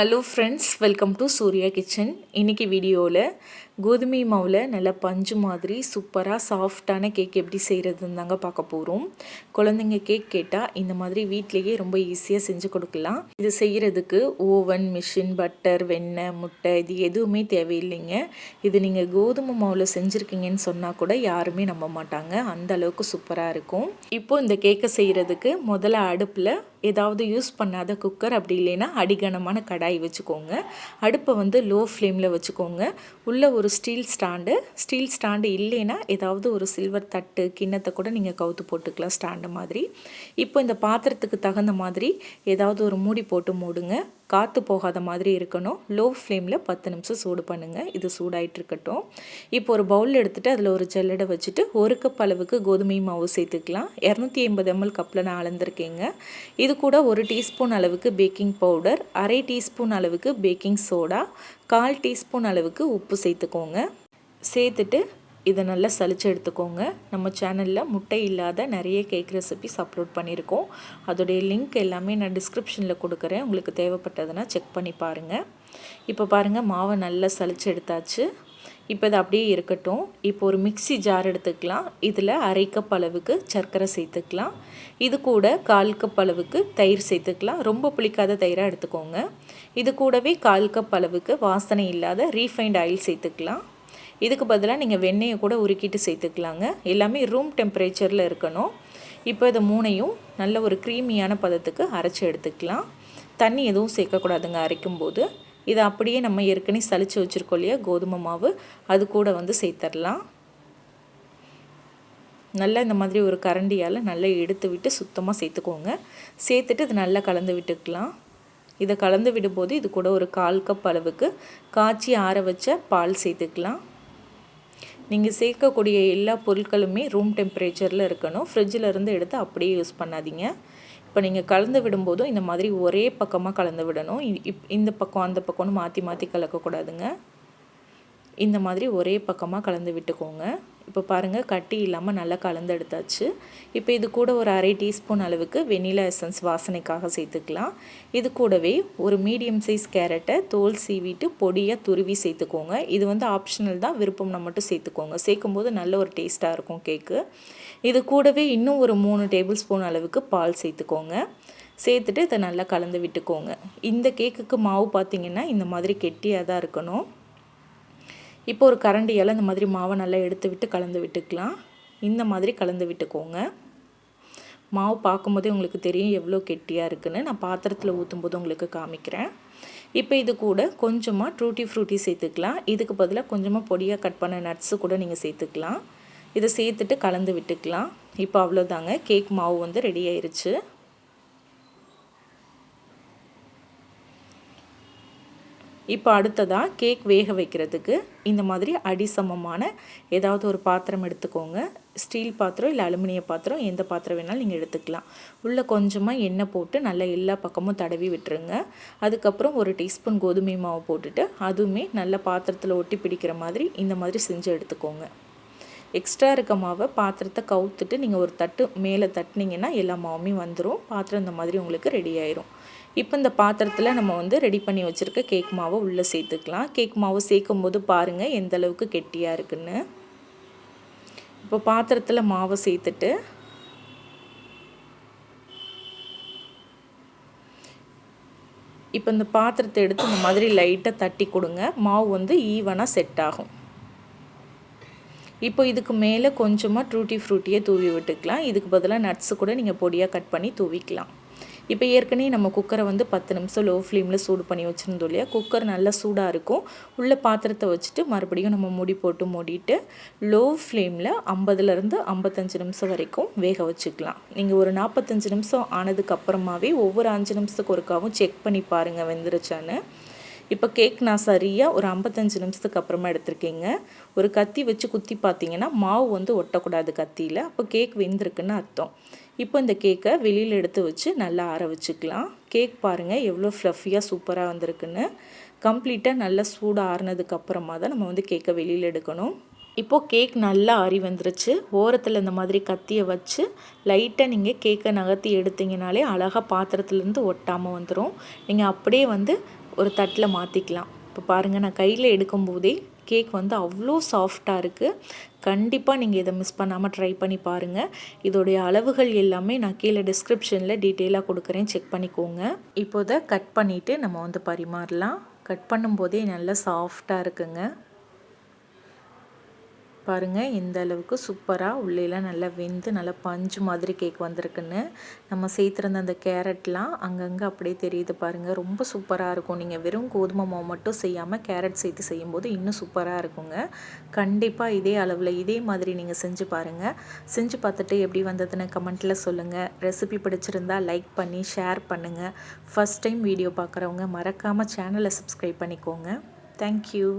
Hello friends welcome to Surya kitchen இன்றைக்கி வீடியோவில் கோதுமை மாவில் நல்லா பஞ்சு மாதிரி சூப்பராக சாஃப்டான கேக் எப்படி செய்கிறதுன்னு தாங்க பார்க்க போகிறோம் குழந்தைங்க கேக் கேட்டால் இந்த மாதிரி வீட்லேயே ரொம்ப ஈஸியாக செஞ்சு கொடுக்கலாம். இது செய்கிறதுக்கு ஓவன் மிஷின் பட்டர் வெண்ணெய் முட்டை இது எதுவுமே தேவையில்லைங்க. இது நீங்கள் கோதுமை மாவில் செஞ்சுருக்கீங்கன்னு சொன்னால் கூட யாருமே நம்ப மாட்டாங்க. அந்த அளவுக்கு சூப்பராக இருக்கும். இப்போது இந்த கேக்கை செய்கிறதுக்கு முதல்ல அடுப்பில் ஏதாவது யூஸ் பண்ணாத குக்கர் அப்படி இல்லைன்னா அடிகனமான கடாய் வச்சுக்கோங்க. அடுப்பை வந்து லோ ஃப்ளேமில் வச்சுக்கோங்க. உள்ளே ஒரு ஸ்டீல் ஸ்டாண்டு ஸ்டீல் ஸ்டாண்டு இல்லைன்னா ஏதாவது ஒரு சில்வர் தட்டு கிண்ணத்தை கூட நீங்கள் கவுத்து போட்டுக்கலாம் ஸ்டாண்டு மாதிரி. இப்போ இந்த பாத்திரத்துக்கு தகுந்த மாதிரி ஏதாவது ஒரு மூடி போட்டு மூடுங்க. காற்று போகாத மாதிரி இருக்கணும். லோ ஃப்ளேமில் பத்து நிமிஷம் சூடு பண்ணுங்கள் இது சூடாயிட்டு இருக்கட்டும் இப்போ ஒரு பவுல் எடுத்துகிட்டு அதில் ஒரு ஜல்லடை வச்சுட்டு ஒரு கப் அளவுக்கு கோதுமை மாவு சேர்த்துக்கலாம். இரநூத்தி ஐம்பது எம்எல் கப்பில் நான் அளந்திருக்கேங்க. இது கூட ஒரு டீஸ்பூன் அளவுக்கு பேக்கிங் பவுடர் அரை டீஸ்பூன் அளவுக்கு பேக்கிங் சோடா கால் டீஸ்பூன் அளவுக்கு உப்பு சேர்த்துக்கோங்க. சேர்த்துட்டு இதை நல்லா சளிச்சு எடுத்துக்கோங்க. நம்ம சேனலில் முட்டை இல்லாத நிறைய கேக் ரெசிபிஸ் அப்லோட் பண்ணியிருக்கோம். அதோடைய லிங்க் எல்லாமே நான் டிஸ்கிரிப்ஷனில் கொடுக்குறேன். உங்களுக்கு தேவைப்பட்டதுன்னா செக் பண்ணி பாருங்கள் இப்போ பாருங்கள் மாவை நல்லா சளிச்சு எடுத்தாச்சு. இப்போ இது அப்படியே இருக்கட்டும். இப்போ ஒரு மிக்சி ஜார் எடுத்துக்கலாம். இதில் அரை கப் அளவுக்கு சர்க்கரை சேர்த்துக்கலாம். இது கூட கால் கப் அளவுக்கு தயிர் சேர்த்துக்கலாம். ரொம்ப புளிக்காத தயிராக எடுத்துக்கோங்க. இது கூடவே கால் கப் அளவுக்கு வாசனை இல்லாத ரீஃபைண்ட் ஆயில் சேர்த்துக்கலாம். இதுக்கு பதிலாக நீங்கள் வெண்ணெயை கூட உருக்கிட்டு சேர்த்துக்கலாங்க. எல்லாமே ரூம் டெம்பரேச்சரில் இருக்கணும். இப்போ இதை மூணையும் நல்ல ஒரு க்ரீமியான பதத்துக்கு அரைச்சி எடுத்துக்கலாம். தண்ணி எதுவும் சேர்க்கக்கூடாதுங்க அரைக்கும் போது இதை அப்படியே நம்ம ஏற்கனவே சளிச்சு வச்சுருக்கோம் இல்லையா கோதுமை மாவு அது கூட வந்து சேர்த்துடலாம் நல்லா இந்த மாதிரி ஒரு கரண்டியால் நல்லா எடுத்து விட்டு சுத்தமாக சேர்த்துக்கோங்க. சேர்த்துட்டு இது நல்லா கலந்து விட்டுக்கலாம். இதை கலந்து விடும்போது இது கூட ஒரு கால் கப் அளவுக்கு காய்ச்சி ஆற வச்ச பால் சேர்த்துக்கலாம். நீங்கள் சேர்க்கக்கூடிய எல்லா பொருட்களுமே ரூம் டெம்பரேச்சரில் இருக்கணும். ஃப்ரிட்ஜில் இருந்து எடுத்து அப்படியே யூஸ் பண்ணாதீங்க. இப்போ நீங்கள் கலந்து விடும்போதும் இந்த மாதிரி ஒரே பக்கமாக கலந்து விடணும். இப் இந்த பக்கம் அந்த பக்கம்னு மாற்றி மாற்றி கலக்கக்கூடாதுங்க. இந்த மாதிரி ஒரே பக்கமாக கலந்து விட்டுக்கோங்க. இப்போ பாருங்கள் கட்டி இல்லாமல் நல்லா கலந்து எடுத்தாச்சு இப்போ இது கூட ஒரு அரை டீஸ்பூன் அளவுக்கு வெனிலா எசன்ஸ் வாசனைக்காக சேர்த்துக்கலாம். இது கூடவே ஒரு மீடியம் சைஸ் கேரட்டை தோல் சீவிட்டு பொடியாக துருவி சேர்த்துக்கோங்க. இது வந்து ஆப்ஷனல் தான் விருப்பம்னா மட்டும் சேர்த்துக்கோங்க. சேர்க்கும்போது நல்ல ஒரு டேஸ்ட்டாக இருக்கும் கேக்கு. இது கூடவே இன்னும் ஒரு மூணு டேபிள் ஸ்பூன் அளவுக்கு பால் சேர்த்துக்கோங்க. சேர்த்துட்டு இதை நல்லா கலந்து விட்டுக்கோங்க. இந்த கேக்குக்கு மாவு பார்த்திங்கன்னா இந்த மாதிரி கெட்டியாக தான் இருக்கணும். இப்போ ஒரு கரண்டியால் இந்த மாதிரி மாவை நல்லா எடுத்து விட்டு கலந்து விட்டுக்கலாம். இந்த மாதிரி கலந்து விட்டுக்கோங்க. மாவு பார்க்கும்போதே உங்களுக்கு தெரியும் எவ்வளோ கெட்டியாக இருக்குதுன்னு நான் பாத்திரத்தில் ஊற்றும்போது உங்களுக்கு காமிக்கிறேன். இப்போ இது கூட கொஞ்சமாக ட்ரூட்டி ஃப்ரூட்டி சேர்த்துக்கலாம். இதுக்கு பதிலாக கொஞ்சமாக பொடியாக கட் பண்ண நட்ஸு கூட நீங்கள் சேர்த்துக்கலாம். இதை சேர்த்துட்டு கலந்து விட்டுக்கலாம். இப்போ அவ்வளோதாங்க. கேக் மாவு வந்து ரெடி ஆயிடுச்சு இப்போ அடுத்ததாக கேக் வேக வைக்கிறதுக்கு இந்த மாதிரி அடிசமமான ஏதாவது ஒரு பாத்திரம் எடுத்துக்கோங்க. ஸ்டீல் பாத்திரம் இல்லை அலுமினிய பாத்திரம் எந்த பாத்திரம் வேணாலும் நீங்கள் எடுத்துக்கலாம். உள்ளே கொஞ்சமாக எண்ணெய் போட்டு நல்லா எல்லா பக்கமும் தடவி விட்டுருங்க. அதுக்கப்புறம் ஒரு டீஸ்பூன் கோதுமை மாவு போட்டுட்டு அதுவுமே நல்ல பாத்திரத்தில் ஒட்டி பிடிக்கிற மாதிரி இந்த மாதிரி செஞ்சு எடுத்துக்கோங்க. எக்ஸ்ட்ரா இருக்க மாவை பாத்திரத்தை கவுத்துட்டு நீங்கள் ஒரு தட்டு மேலே தட்டினீங்கன்னா எல்லா மாவுமே வந்துடும் பாத்திரம் இந்த மாதிரி உங்களுக்கு ரெடி ஆயிரும். இப்போ இந்த பாத்திரத்தில் நம்ம வந்து ரெடி பண்ணி வச்சுருக்க கேக் மாவை உள்ளே சேர்த்துக்கலாம். கேக் மாவு சேர்க்கும் போது பாருங்கள் எந்த அளவுக்கு கெட்டியாக இருக்குன்னு. இப்போ பாத்திரத்தில் மாவை சேர்த்துட்டு இப்போ இந்த பாத்திரத்தை எடுத்து இந்த மாதிரி லைட்டாக தட்டி கொடுங்க. மாவு வந்து ஈவனாக செட் ஆகும். இப்போ இதுக்கு மேலே கொஞ்சமாக ட்ரூட்டி ஃப்ரூட்டியை தூவி விட்டுக்கலாம். இதுக்கு பதிலாக நட்ஸு கூட நீங்கள் பொடியாக கட் பண்ணி தூவிக்கலாம். இப்போ ஏற்கனவே நம்ம குக்கரை வந்து பத்து நிமிஷம் லோ ஃப்ளேமில் சூடு பண்ணி வச்சுருந்தோம் இல்லையா? குக்கர் நல்லா சூடாக இருக்கும். உள்ள பாத்திரத்தை வச்சுட்டு மறுபடியும் நம்ம மூடி போட்டு மூடிட்டு லோ ஃப்ளேமில் ஐம்பதுலேருந்து ஐம்பத்தஞ்சு நிமிஷம் வரைக்கும் வேக வச்சுக்கலாம். நீங்கள் ஒரு நாற்பத்தஞ்சு நிமிஷம் ஆனதுக்கு அப்புறமாவே ஒவ்வொரு அஞ்சு நிமிஷத்துக்கு ஒருக்காவும் செக் பண்ணி பாருங்கள் வெந்துருச்சான்னு. இப்போ கேக் நான் சரியாக ஒரு ஐம்பத்தஞ்சு நிமிஷத்துக்கு அப்புறமா எடுத்திருக்கேங்க. ஒரு கத்தி வச்சு குத்தி பார்த்தீங்கன்னா மாவு வந்து ஒட்டக்கூடாது கத்தியில். அப்போ கேக் வெந்திருக்குன்னு அர்த்தம். இப்போ இந்த கேக்கை வெளியில் எடுத்து வச்சு நல்லா ஆற வச்சுக்கலாம். கேக் பாருங்கள் எவ்வளோ ஃப்ளஃபியாக சூப்பராக வந்திருக்குன்னு. கம்ப்ளீட்டாக நல்லா சூடு ஆறுனதுக்கப்புறமா தான் நம்ம வந்து கேக்கை வெளியில் எடுக்கணும். இப்போது கேக் நல்லா ஆறி வந்துருச்சு. ஓரத்தில் இந்த மாதிரி கத்தியை வச்சு லைட்டாக நீங்கள் கேக்கை நகர்த்தி எடுத்தீங்கனாலே அழகாக பாத்திரத்துலேருந்து ஒட்டாமல் வந்துடும் நீங்கள் அப்படியே வந்து ஒரு தட்டில் மாற்றிக்கலாம் இப்போ பாருங்கள் நான் கையில் எடுக்கும்போதே கேக் வந்து அவ்வளோ சாஃப்டாக இருக்குது கண்டிப்பாக நீங்கள் இதை மிஸ் பண்ணாமல் ட்ரை பண்ணி பாருங்கள் இதோடைய அளவுகள் எல்லாமே நான் கீழே டிஸ்கிரிப்ஷனில் டீட்டெயிலாக கொடுக்குறேன். செக் பண்ணிக்கோங்க. இப்போ இதை கட் பண்ணிவிட்டு நம்ம வந்து பரிமாறலாம். கட் பண்ணும்போதே நல்லா சாஃப்டாக இருக்குங்க. பாருங்கள் இந்த அளவுக்கு சூப்பராக உள்ளேலாம் நல்லா வெந்து நல்லா பஞ்சு மாதிரி கேக் வந்திருக்குன்னு. நம்ம சேர்த்துருந்த அந்த கேரட்லாம் அங்கங்கே அப்படியே தெரியுது பாருங்கள் ரொம்ப சூப்பராக இருக்கும். நீங்கள் வெறும் கோதுமை மாவு மட்டும் செய்யாமல் கேரட் சேர்த்து செய்யும்போது இன்னும் சூப்பராக இருக்குங்க. கண்டிப்பாக இதே அளவில் இதே மாதிரி நீங்கள் செஞ்சு பாருங்கள் செஞ்சு பார்த்துட்டு எப்படி வந்ததுன்னு கமெண்ட்டில் சொல்லுங்கள் ரெசிபி பிடிச்சிருந்தா லைக் பண்ணி ஷேர் பண்ணுங்கள் ஃபஸ்ட் டைம் வீடியோ பார்க்குறவங்க மறக்காமல் சேனலை சப்ஸ்கிரைப் பண்ணிக்கோங்க. தேங்க்யூ